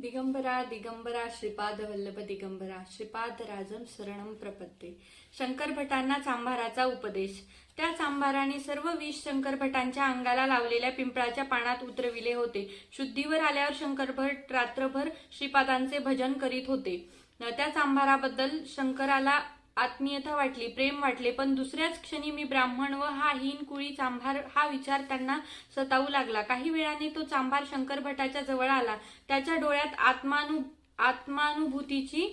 दिगंबरा दिगंबरा श्रीपाद वल्लभ दिगंबरा श्रीपाद राजम शरणम प्रपत्ते. शंकर भटांना चांभाराचा उपदेश. त्या चांभाराने सर्व विष शंकर भटांच्या अंगाला लावलेल्या पिंपळाच्या पानात उतरविले होते. शुद्धीवर आल्यावर शंकर भट रात्रभर श्रीपादांचे भजन करीत होते. त्या चांभाराबद्दल शंकराला आत्मीयता वाटली प्रेम वाटले पण दुसऱ्याच क्षणी मी ब्राह्मण व हा हीन कुळी चांभार हा विचार त्यांना सतावू लागला. काही वेळाने तो चांभार शंकर भटाच्या जवळ आला. त्याच्या डोळ्यात आत्मानु आत्मानुभूतीची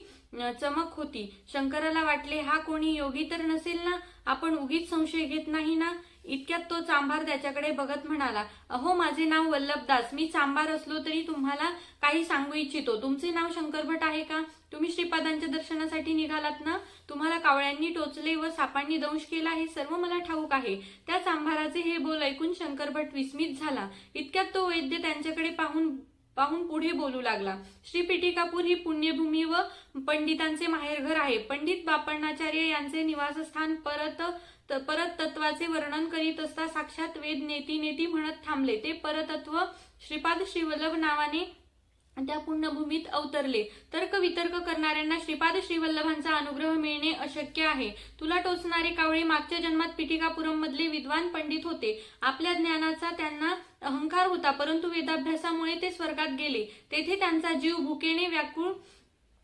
चमक होती. शंकराला वाटले हा कोणी योगी तर नसेल ना? आपण उगीच संशय घेत नाही ना? इतक्यात तो चांभार त्याच्याकडे बघत म्हणाला अहो माझे नाव वल्लभदास. मी चांभार असलो तरी तुम्हाला काही सांगू इच्छितो. तुमचे नाव शंकरभट आहे का? तुम्ही श्रीपादांच्या दर्शनासाठी निघालात ना? तुम्हाला कावळ्यांनी टोचले व सापांनी दंश केला हे सर्व मला ठाऊक आहे. त्या चांभाराचे हे बोल ऐकून शंकरभट विस्मित झाला. इतक्यात तो वैद्य त्यांच्याकडे पाहून पाहून पुढे बोलू लागला. श्री पिटिकापूर ही पुण्यभूमी व पंडितांचे माहेरघर आहे. पंडित बापण्णाचार्य यांचे निवासस्थान परत त- परत तत्वाचे वर्णन करीत असता साक्षात वेद नेती नेती म्हणत थांबले. ते परतत्व श्रीपाद श्रीवल्लभ नावाने त्या पुण्यभूमीत अवतरले. तर्क वितर्क करणाऱ्यांना श्रीपाद श्रीवल्लभांचा अनुग्रह मिळणे अशक्य आहे. तुला टोचणारे कावळे मागच्या जन्मात पिटिकापुरम मधले विद्वान पंडित होते. आपल्या ज्ञानाचा त्यांना अहंकार होता परंतु वेदाभ्यासामुळे ते स्वर्गात गेले. तेथे त्यांचा जीव भुकेने व्याकुळ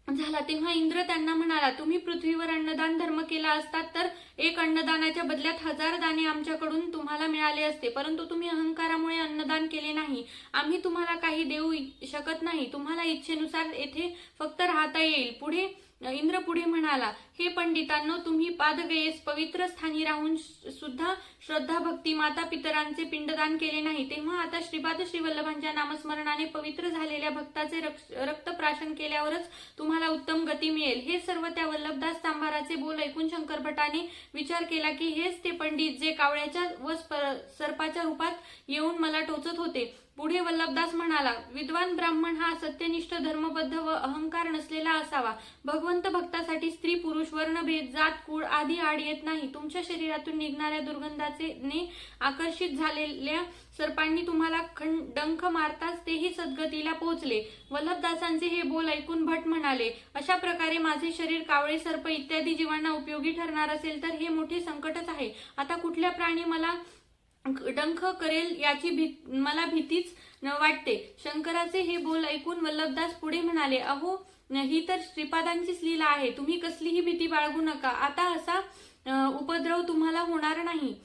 झाला. तेव्हा इंद्र त्यांना म्हणाला तुम्ही पृथ्वीवर अन्नदान धर्म केला असतात तर एक अन्नदानाच्या बदल्यात हजार दाणे आमच्याकडून तुम्हाला मिळाले असते. परंतु तुम्ही अहंकारामुळे अन्नदान केले नाही. आम्ही तुम्हाला काही देऊ शकत नाही. तुम्हाला इच्छेनुसार येथे फक्त राहता येईल. पुढे इंद्र पुढे म्हणाला हे पंडितांनो तुम्ही पादगयेस पवित्र स्थानी राहून सुद्धा श्रद्धा भक्ती माता पितरांचे पिंडदान केले नाही. तेव्हा आता श्रीपाद श्रीवल्लभांच्या नामस्मरणाने पवित्र झालेल्या भक्ताचे रक्ष- प्राशन केल्यावरच तुम्हाला उत्तम गती मिळेल. हे सर्व त्या वल्लभदास तांभाराचे बोल ऐकून शंकर भटाने विचार केला की हेच ते पंडित जे कावळ्याच्या व सर्पाच्या रूपात येऊन मला टोचत होते. पुढे वल्लभदास म्हणाला विद्वान ब्राह्मण हा सत्यनिष्ठ धर्मबद्ध व अहंकार नसलेला असावा. भगवंत भक्तासाठी स्त्री पुरुष वर्णभेद जात कुळ आदी आड येत नाही. तुमच्या शरीरातून निघणाऱ्या दुर्गंधाचे ने आकर्षित झालेल्या सर्पांनी तुम्हाला डंख मारताच तेही सद्गतीला पोहोचले वल्लभदासांचे हे बोल ऐकून भट म्हणाले अशा प्रकारे माझे शरीर कावळे सर्प इत्यादी जीवांना उपयोगी ठरणार असेल तर हे मोठे संकटच आहे. आता कुठल्या प्राणी मला डंख करेल याची भी- मला भीतीच वाटते. शंकराचे हे बोल ऐकून वल्लभदास पुढे म्हणाले अहो ही तर श्रीपादांचीच लीला आहे. तुम्ही कसलीही भीती बाळगू नका. आता असा उपद्रव तुम्हाला होणार नाही.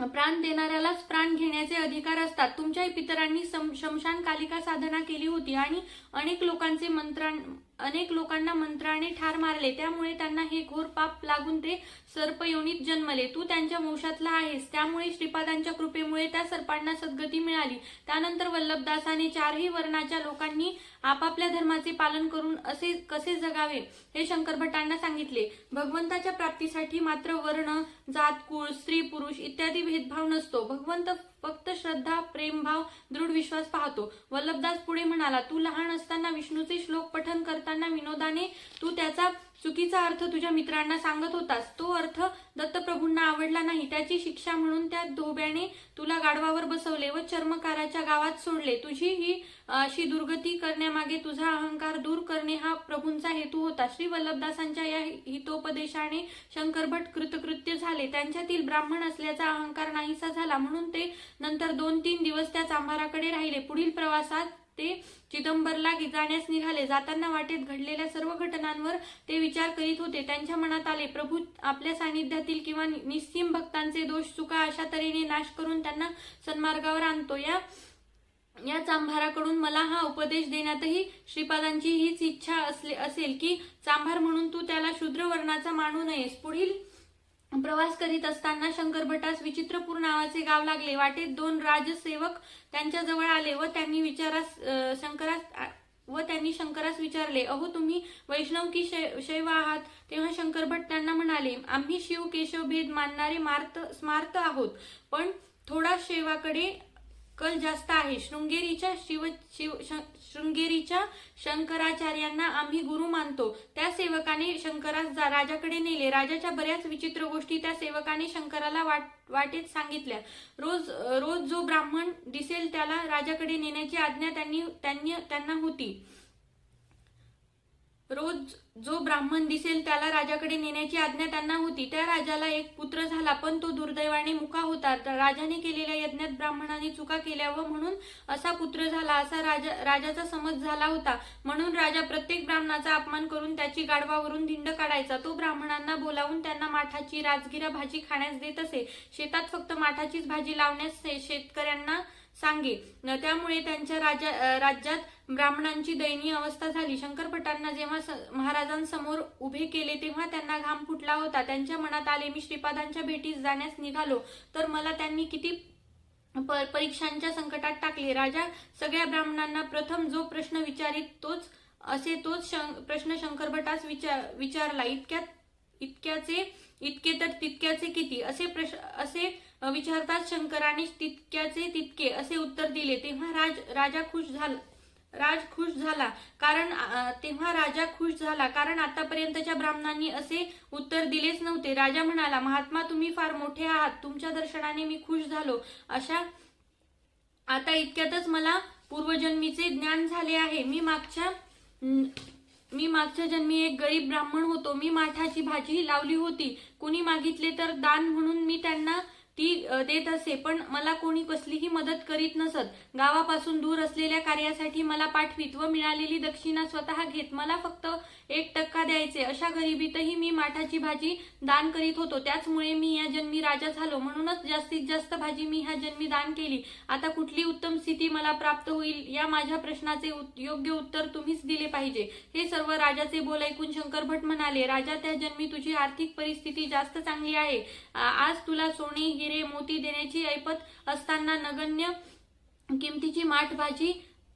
प्राण देणाऱ्यालाच प्राण घेण्याचे अधिकार असतात. तुमच्या पितरांनी सम- शमशान कालिका साधना केली होती आणि अनेक लोकांचे मंत्रां अनेक लोकांना मंत्राने ठार मारले. त्यामुळे त्यांना हे घोर पाप लागून ते सर्पयोनीत जन्मले. तू त्यांच्या वंशातला आहेस. त्यामुळे श्रीपादांच्या कृपेमुळे त्या सर्पांना सद्गती मिळाली. त्यानंतर वल्लभदासाने चारही वर्णाच्या लोकांनी आपापल्या धर्माचे पालन करून असे कसे जगावे हे शंकर भटांना सांगितले. भगवंताच्या प्राप्तीसाठी मात्र वर्ण जात कुळ स्त्री पुरुष इत्यादी भेदभाव नसतो. भगवंत फक्त श्रद्धा प्रेमभाव दृढ विश्वास पाहतो. वल्लभदास पुढे म्हणाला तू लहान असताना विष्णूचे श्लोक पठन करताना विनोदाने तू त्याचा चुकीचा अर्थ तुझ्या मित्रांना सांगत होतास. तो अर्थ दत्तप्रभूंना आवडला नाही. त्याची शिक्षा म्हणून त्या धोब्याने तुला गाढवावर बसवले व चर्मकाराच्या गावात सोडले. तुझी ही अशी दुर्गती करण्यामागे तुझा अहंकार दूर करणे हा प्रभूंचा हेतू होता. श्री वल्लभदासांच्या या हितोपदेशाने शंकरभट कृतकृत्य झाले. त्यांच्यातील ब्राह्मण असल्याचा अहंकार नाहीसा झाला. म्हणून ते नंतर दोन तीन दिवस त्या चांभाराकडे राहिले. पुढील प्रवासात ते चिदंबरला जाण्यास निघाले. जाताना वाटेत घडलेल्या सर्व घटनांवर ते विचार करीत होते. त्यांच्या मनात आले प्रभू आपल्या सानिध्यातील किंवा निस्सीम भक्तांचे दोष चुका अशा तऱ्हेने नाश करून त्यांना सन्मार्गावर आणतो. या या चांभाराकडून मला हा उपदेश देण्यातही श्रीपादांची हीच इच्छा असले असेल की चांभार म्हणून तू त्याला शूद्र वर्णाचा मानू नयेस. पुढील प्रवास करीत असताना शंकर भटास विचित्रपूर नावाचे गाव लागले. वाटेत दोन राजसेवक त्यांच्याजवळ आले व त्यांनी विचारास शंकरास व त्यांनी शंकरास विचारले अहो तुम्ही वैष्णव की शै- शैव आहात? तेव्हा शंकर भट त्यांना म्हणाले आम्ही शिव केशव भेद मानणारे मार्त स्मार्त आहोत पण थोडा शैवाकडे कल जास्त आहे. शृंगेरीच्या शिव शिव श- शृंगेरीच्या शंकराचार्यांना आम्ही गुरु मानतो. त्या सेवकाने शंकरास जा- राजाकडे नेले. राजाच्या बऱ्याच विचित्र गोष्टी त्या सेवकाने शंकराला वाट वाटेत सांगितल्या. रोज रोज जो ब्राह्मण दिसेल त्याला राजाकडे नेण्याची आज्ञा त्यांनी त्यांनी त्यांना होती. रोज जो ब्राह्मण दिसेल त्याला राजाकडे नेण्याची आज्ञा त्यांना होती. त्या राजाला एक पुत्र झाला पण तो दुर्दैवाने मुका होता. राजाने केलेल्या यज्ञात ब्राह्मणाने चुका केल्या व म्हणून असा पुत्र झाला असा राजा राजाचा समज झाला होता. म्हणून राजा प्रत्येक ब्राह्मणाचा अपमान करून त्याची गाढवावरून धिंड काढायचा. तो ब्राह्मणांना बोलावून त्यांना माठाची राजगिरा भाजी खाण्यास देत असे. शेतात फक्त माठाचीच भाजी लावण्यास शे- शेतकऱ्यांना सांगे त्यामुळे त्यांच्या राजा राज्यात ब्राह्मणांची दयनीय अवस्था झाली. शंकरभटांना जेव्हा स- महाराजांसमोर उभे केले तेव्हा त्यांना घाम फुटला होता. त्यांच्या मनात आले मी श्रीपादांच्या भेटीस जाण्यास निघालो. तर मला त्यांनी किती परीक्षांच्या संकटात टाकले? राजा सगळ्या ब्राह्मणांना प्रथम जो प्रश्न विचारित तोच असे तोच शं- प्रश्न शंकरभटास विचार विचारला इतक्यात इतक्याचे इतके तर तितक्याचे किती? असे प्रश्न असे विचारताच शंकराने तितक्याचे तितके असे उत्तर दिले. तेव्हा राज राजा खुश झाला. राज खुश झाला. कारण तेव्हा राजा खुश झाला. कारण आतापर्यंतच्या ब्राह्मणांनी असे उत्तर दिलेच नव्हते. राजा म्हणाला महात्मा तुम्ही फार मोठे आहात. तुमच्या दर्शनाने मी खुश झालो. अशा आता इतक्यातच मला पूर्वजन्मीचे ज्ञान झाले आहे. मी मागच्या मी मागच्या जन्मी एक गरीब ब्राह्मण होतो. मी माठाची भाजी लावली होती. कुणी मागितले तर दान म्हणून मी त्यांना ती देत असे पण मला कोणी कसलीही मदत करीत नसत. गावापासून दूर असलेल्या कार्यासाठी मला पाठवीत व मिळालेली दक्षिणा स्वतः घेत. मला फक्त एक टक्का द्यायचे. अशा गरिबीतही मी माठाची भाजी दान करीत होतो. त्याचमुळे मी या जन्मी राजा झालो. म्हणूनच जास्तीत जास्त भाजी मी ह्या जन्मी दान केली. आता कुठली उत्तम स्थिती मला प्राप्त होईल या माझ्या प्रश्नाचे उत- योग्य उत्तर तुम्हीच दिले पाहिजे. हे सर्व राजाचे बोल ऐकून शंकर भट म्हणाले राजा त्या जन्मी तुझी आर्थिक परिस्थिती जास्त चांगली आहे. आज तुला सोने हिरे मोती देण्याची ऐपत असताना नगण्य किमतीची माठभाजी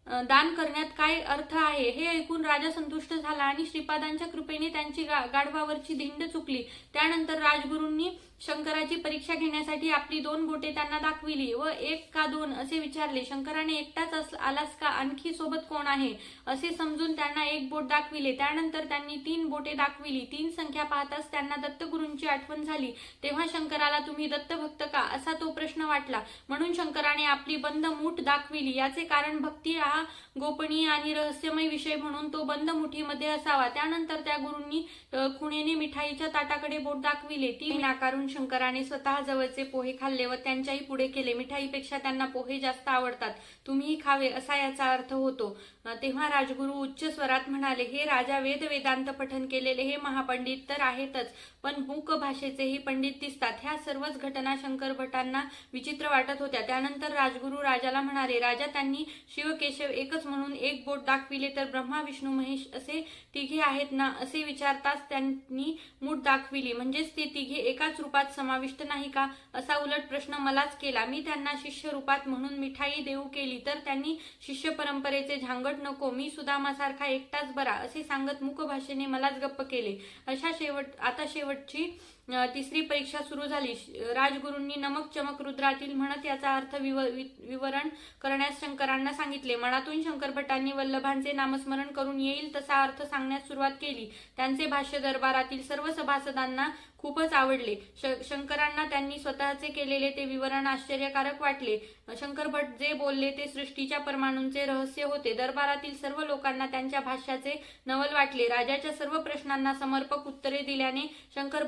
दान करण्यात काय अर्थ आहे हे ऐकून राजा संतुष्ट झाला आणि श्रीपादांच्या कृपेने त्यांची गा- गाढवावरची धिंड चुकली. त्यानंतर राजगुरूंनी शंकराची परीक्षा घेण्यासाठी आपली दोन बोटे त्यांना दाखविली व एक का दोन असे विचारले शंकराने एकटाच अस- आलास का? आणखी सोबत कोण आहे? असे समजून त्यांना एक बोट दाखविले. त्यानंतर त्यांनी तीन बोटे दाखविली. तीन संख्या पाहताच त्यांना दत्तगुरूंची आठवण झाली. तेव्हा शंकराला तुम्ही दत्तभक्त का? असा तो प्रश्न वाटला. म्हणून शंकराने आपली बंद मूठ दाखविली. याचे कारण भक्ती हा गोपनीय आणि रहस्यमय विषय म्हणून तो बंद मुठीमध्ये असावा. त्यानंतर त्या गुरूंनी खुणेने मिठाईच्या ताटाकडे बोट दाखविले. ती नाकारून शंकराने स्वतः जवळचे पोहे खाल्ले व त्यांच्याही पुढे केले. मिठाईपेक्षा त्यांना पोहे जास्त आवडतात. तुम्हीही खावे असा याचा अर्थ होतो. तेव्हा राजगुरू उच्च स्वरात म्हणाले हे राजा वेद वेदांत पठन केलेले हे महापंडित तर आहेतच पण मूक भाषेचेही पंडित दिसतात. ह्या सर्वच घटना शंकर भटांना विचित्र वाटत होत्या. त्यानंतर राजगुरू राजाला म्हणाले राजा त्यांनी शिवकेशव एकच म्हणून एक बोट दाखविले तर ब्रह्मा विष्णू महेश असे तिघे आहेत ना? असे विचारताच त्यांनी मूठ दाखविली. म्हणजेच ते तिघे एकाच रूपात समाविष्ट नाही का? असा उलट प्रश्न मलाच केला. मी त्यांना शिष्य रूपात म्हणून मिठाई देऊ केली तर त्यांनी शिष्य परंपरेचे झांगट नको मी सुदामासारखा एकटाच बरा असे सांगत मुखभाषेने मलाच गप्प केले. अशा शेवट आता शेवटची तिसरी परीक्षा सुरू झाली. राजगुरूंनी नमक चमक रुद्रातील म्हणत याचा अर्थ विव- वि- विवरण करण्यास शंकरांना सांगितले. मनातून शंकरभटांनी वल्लभांचे नामस्मरण करून येईल तसा अर्थ सांगण्यास सुरुवात केली. त्यांचे भाष्य दरबारातील सर्व सभासदांना खूपच आवडले. श- शंकरांना त्यांनी स्वतःचे केलेले ते विवरण आश्चर्यकारक वाटले. शंकर भट जे बोलले ते सृष्टीच्या परमाणूंचे रहस्य होते. दरबारातील सर्व लोकांना त्यांच्या भाष्याचे नवल वाटले. राजाच्या सर्व प्रश्नांना समर्पक उत्तरे दिल्याने शंकर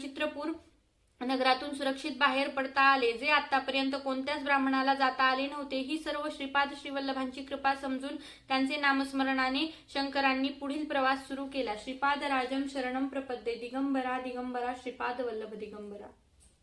चित्रपूर नगरातून सुरक्षित बाहेर पडता आले. जे आतापर्यंत कोणत्याच ब्राह्मणाला जाता आले नव्हते ही सर्व श्रीपाद श्रीवल्लभांची कृपा समजून त्यांचे नामस्मरणाने शंकरांनी पुढील प्रवास सुरू केला. श्रीपाद राजम शरणम प्रपद्ये दिगंबरा दिगंबरा श्रीपाद वल्लभ दिगंबरा.